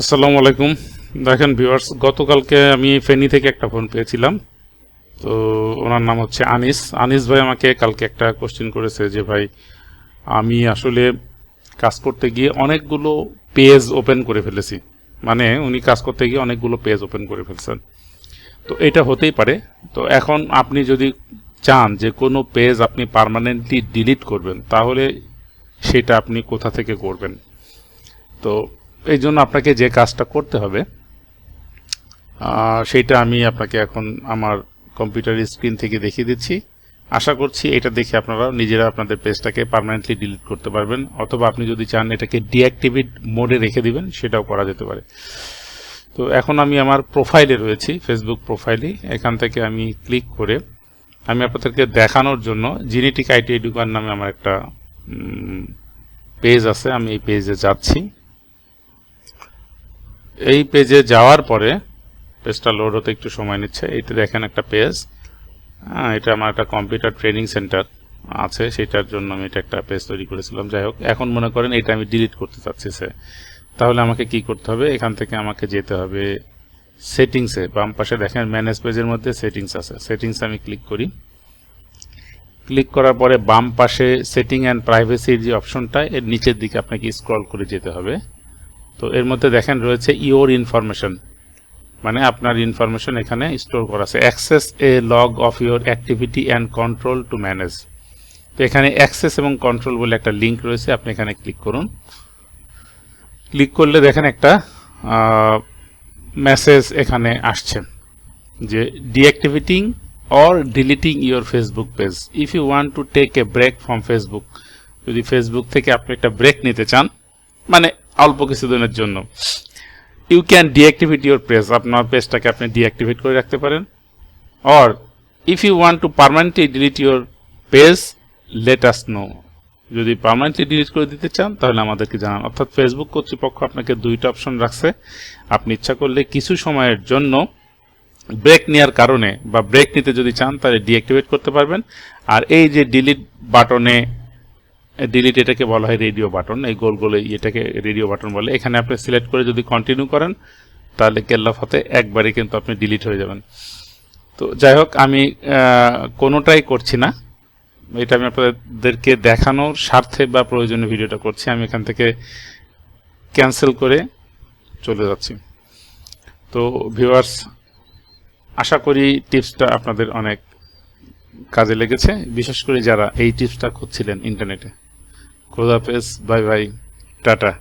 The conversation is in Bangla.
আসসালামু আলাইকুম। দেখেন ভিউয়ার্স, গতকালকে আমি ফেনী থেকে একটা ফোন পেয়েছিলাম। তো ওনার নাম হচ্ছে আনিস। আনিস ভাই আমাকে কালকে একটা কোশ্চেন করেছে যে, ভাই, আমি আসলে কাজ করতে গিয়ে অনেকগুলো পেজ ওপেন করে ফেলেছি। মানে উনি কাজ করতে গিয়ে অনেকগুলো পেজ ওপেন করে ফেলছেন। তো এটা হতেই পারে। তো এখন আপনি যদি চান যে কোনো পেজ আপনি পার্মানেন্টলি ডিলিট করবেন, তাহলে সেটা আপনি কোথা থেকে করবেন? তো এই জন্য আপনাকে যে কাজটা করতে হবে সেইটা আমি আপনাকে এখন আমার কম্পিউটার স্ক্রিন থেকে দেখিয়ে দিচ্ছি। আশা করছি এটা দেখে আপনারা নিজেরা আপনাদের পেজটাকে পার্মানেন্টলি ডিলিট করতে পারবেন, অথবা আপনি যদি চান এটাকে ডিঅ্যাক্টিভেট মোডে রেখে দিবেন, সেটাও করা যেতে পারে। তো এখন আমি আমার প্রোফাইলে রয়েছি ফেসবুক প্রোফাইলে এখান থেকে আমি ক্লিক করে আমি আপনাদেরকে দেখানোর জন্য জিনেটিক আইটি এডুকার নামে আমার একটা পেজ আছে, আমি এই পেজে যাচ্ছি। এই পেজে যাওয়ার পরে, পেজটা লোড হতে একটু সময় নিচ্ছে। এইটা দেখেন একটা পেজ। এটা আমার একটা কম্পিউটার ট্রেনিং সেন্টার আছে, সেটার জন্য আমি এটা একটা পেজ তৈরি করেছিলাম। যাই হোক, এখন মনে করেন এটা আমি ডিলিট করতে চাচ্ছি সে তাহলে আমাকে কি করতে হবে? এখান থেকে আমাকে যেতে হবে সেটিংসে বাম পাশে দেখেন ম্যানেজ পেজের মধ্যে সেটিংস আছে। সেটিংস আমি ক্লিক করি। ক্লিক করার পরে বাম পাশে সেটিং অ্যান্ড প্রাইভেসির যে অপশনটা এর নিচের দিকে আপনাকে স্ক্রল করে যেতে হবে। তো এর মধ্যে দেখেন রয়েছে ইওর ইনফরমেশন মানে আপনার ইনফরমেশন এখানে স্টোর করা আছে। Access a log of your activity and control to manage তো এখানে অ্যাক্সেস এবং কন্ট্রোল বলে একটা লিঙ্ক রয়েছে, আপনি এখানে ক্লিক করুন। ক্লিক করলে দেখেন একটা মেসেজ এখানে আসছে যে deactivating or deleting your Facebook page if you want to take a break from Facebook যদি ফেসবুক থেকে আপনি একটা ব্রেক নিতে চান মানে অল্প কিছুদিনের জন্য। You can deactivate your page আপনার পেজটাকে আপনি ডিঅ্যাক্টিভেট করে রাখতে পারেন। Or if you want to permanently delete your page let us know যদি পার্মানেন্টলি ডিলিট করে দিতে চান, তাহলে আমাদেরকে জানান। অর্থাৎ ফেসবুক কর্তৃপক্ষ আপনাকে দুইটা অপশন রাখছে। আপনি ইচ্ছা করলে কিছু সময়ের জন্য ব্রেক নেওয়ার কারণে বা ব্রেক নিতে যদি চান, তাহলে ডিঅ্যাক্টিভেট করতে পারবেন। আর এই যে ডিলিট বাটনে ডিলিট এটাকে বলা হয় রেডিও বাটন এই গোল গোলে এটাকে রেডিও বাটন বলে। এখানে আপনি সিলেক্ট করে যদি কন্টিনিউ করেন, তাহলে কেল্লা ফতে একবারই কিন্তু আপনি ডিলিট হয়ে যাবেন। তো যাই হোক, আমি কোনোটাই করছি না। এটা আমি আপনাদেরকে দেখানোর স্বার্থে বা প্রয়োজনীয় ভিডিওটা করছি। আমি এখান থেকে ক্যান্সেল করে চলে যাচ্ছি। তো ভিউয়ার্স আশা করি টিপসটা আপনাদের অনেক কাজে লেগেছে। বিশেষ করে যারা এই টিপসটা খুঁজছিলেন ইন্টারনেটে খোদাফেজ বাই বাই টাটা।